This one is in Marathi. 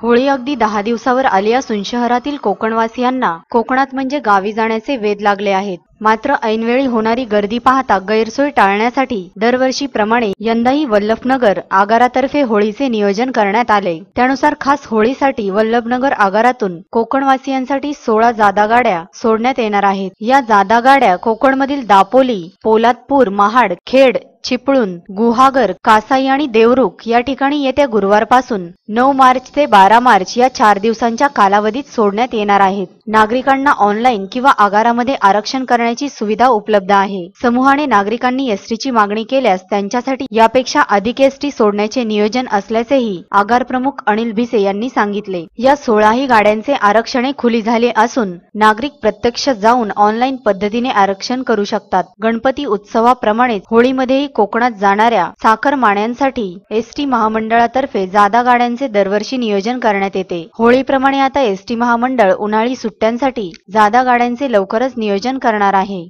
होळी अगदी दहा दिवसावर आली असून शहरातील कोकणवासियांना कोकणात म्हणजे गावी जाण्याचे वेध लागले आहेत. मात्र ऐनवेळी होणारी गर्दी पाहता गैरसोय टाळण्यासाठी दरवर्षीप्रमाणे यंदाही वल्लभनगर आगारातर्फे होळीचे नियोजन करण्यात आले. त्यानुसार खास होळीसाठी वल्लभनगर आगारातून कोकणवासियांसाठी सोळा जादा गाड्या सोडण्यात येणार आहेत. या जादा गाड्या कोकणमधील दापोली पोलादपूर महाड खेड चिपळूण गुहागर कासाई आणि देवरुख या ठिकाणी येत्या गुरुवारपासून नऊ मार्च ते बारा मार्च या चार दिवसांच्या कालावधीत सोडण्यात येणार आहेत. नागरिकांना ऑनलाईन किंवा आगारामध्ये आरक्षण करण्याची सुविधा उपलब्ध आहे. समूहाने नागरिकांनी एसटीची मागणी केल्यास त्यांच्यासाठी यापेक्षा अधिक एसटी सोडण्याचे नियोजन असल्याचेही आगार प्रमुख अनिल भिसे यांनी सांगितले. या सोळाही गाड्यांचे आरक्षणे खुली झाले असून नागरिक प्रत्यक्ष जाऊन ऑनलाईन पद्धतीने आरक्षण करू शकतात. गणपती उत्सवाप्रमाणेच होळीमध्येही कोकणात जाणाऱ्या साखरमाण्यांसाठी एसटी महामंडळातर्फे जादा गाड्यांचे दरवर्षी नियोजन करण्यात येते. होळीप्रमाणे आता एसटी महामंडळ उन्हाळी सुट्ट्यांसाठी जादा गाड्यांचे लवकरच नियोजन करणार आहे.